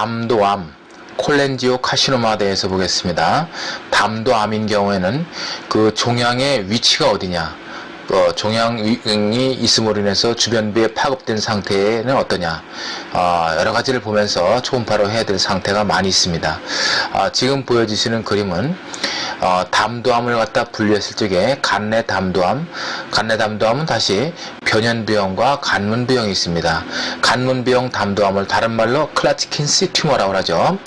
담도암, 콜렌지오 카시노마에 대해서 보겠습니다. 담도암인 경우에는 그 종양의 위치가 어디냐, 어, 종양이 있음으로 인해서 주변부에 파급된 상태는 어떠냐, 어, 여러 가지를 보면서 초음파로 해야 될 상태가 많이 있습니다. 아, 지금 보여주시는 그림은 어, 담도암을 갖다 분류했을 적에 간내 담도암, 간내 담도암은 다시 변연부형과 간문부형이 있습니다. 간문부형 담도암을 다른 말로 클라치킨시 튜머라고 하죠.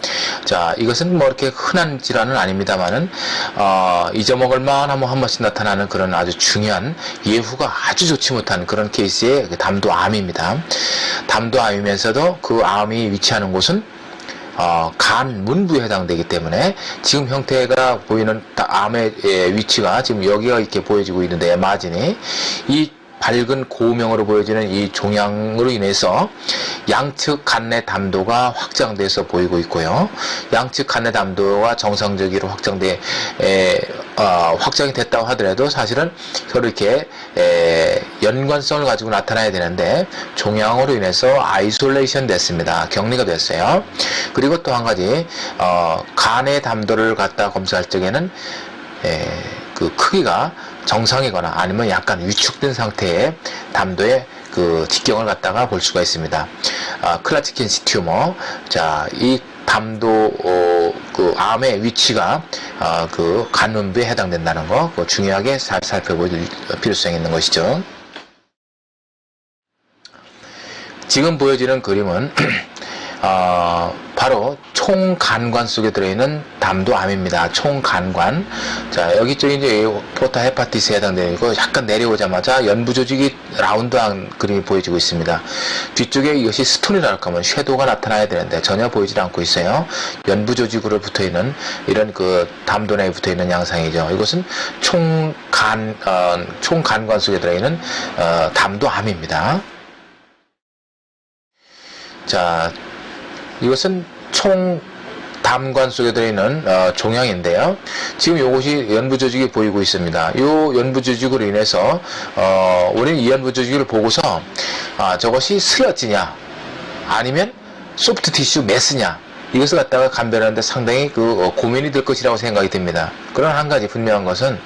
자, 이것은 뭐 이렇게 흔한 질환은 아닙니다만은 어, 잊어먹을 만하면 한 번씩 나타나는 그런 아주 중요한 예후가 아주 좋지 못한 그런 케이스의 그 담도암입니다. 담도암이면서도 그 암이 위치하는 곳은 어, 간 문부에 해당되기 때문에 지금 형태가 보이는 다- 암의 예, 위치가 지금 여기가 이렇게 보여지고 있는데 마진이 이 밝은 고음형으로 보여지는 이 종양으로 인해서 양측 간내 담도가 확장돼서 보이고 있고요. 양측 간내 담도가 정상적으로 확장돼 에, 어, 확장이 됐다고 하더라도 사실은 서로 이렇게 에, 연관성을 가지고 나타나야 되는데 종양으로 인해서 아이솔레이션 됐습니다. 격리가 됐어요. 그리고 또 한 가지 어, 간의 담도를 갖다 검사할 적에는 에, 그 크기가 정상이거나 아니면 약간 위축된 상태의 담도의 그 직경을 갖다가 볼 수가 있습니다. 아, 클라치킨시 튜머. 자, 이 담도 어, 그 암의 위치가 어, 그 간문부에 해당된다는 거 중요하게 살, 살펴볼 필요성이 있는 것이죠. 지금 보여지는 그림은 어, 바로 총간관 속에 들어있는 담도암입니다. 총간관. 자, 여기 쪽에 이제 포타 헤파티스에 해당되는 거 약간 내려오자마자 연부 조직이 라운드한 그림이 보여지고 있습니다. 뒤쪽에 이것이 스톤이라고 하면 섀도우가 나타나야 되는데 전혀 보이질 않고 있어요. 연부 조직으로 붙어 있는 이런 그 담도 내에 붙어 있는 양상이죠. 이것은 총간, 어, 총간관 속에 들어있는 어, 담도암입니다. 자, 이것은 총 담관 속에 들어있는 어, 종양인데요. 지금 이것이 연부 조직이 보이고 있습니다. 이 연부 조직으로 인해서 어, 우리는 이 연부 조직을 보고서 아, 저것이 슬러지냐 아니면 소프트 티슈 메스냐 이것을 갖다가 감별하는데 상당히 그 어, 고민이 될 것이라고 생각이 듭니다. 그러나 한 가지 분명한 것은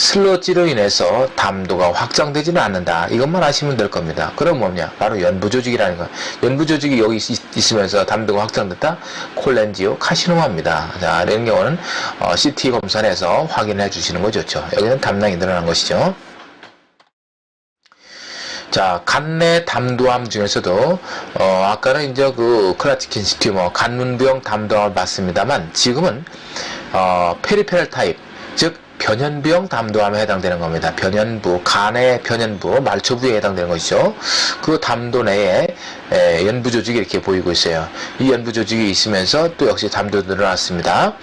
슬러지로 인해서 담도가 확장되지는 않는다. 이것만 아시면 될 겁니다. 그럼 뭐냐? 바로 연부 조직이라는 거. 연부 조직이 여기 있, 있으면서 담도가 확장됐다. 콜렌지오 카시노마입니다. 자, 이런 경우는 어, CT 검사를 해서 확인해 주시는 거 좋죠. 여기는 담낭이 늘어난 것이죠. 자, 간내 담도암 중에서도 어, 아까는 이제 그 클라치킨 시튜머 간문부형 담도암을 봤습니다만 지금은 어, 페리페럴 타입 즉 변연부형 담도암에 해당되는 겁니다. 변연부, 간의 변연부, 말초부에 해당되는 것이죠. 그 담도 내에 에, 연부 조직이 이렇게 보이고 있어요. 이 연부 조직이 있으면서 또 역시 담도 늘어났습니다.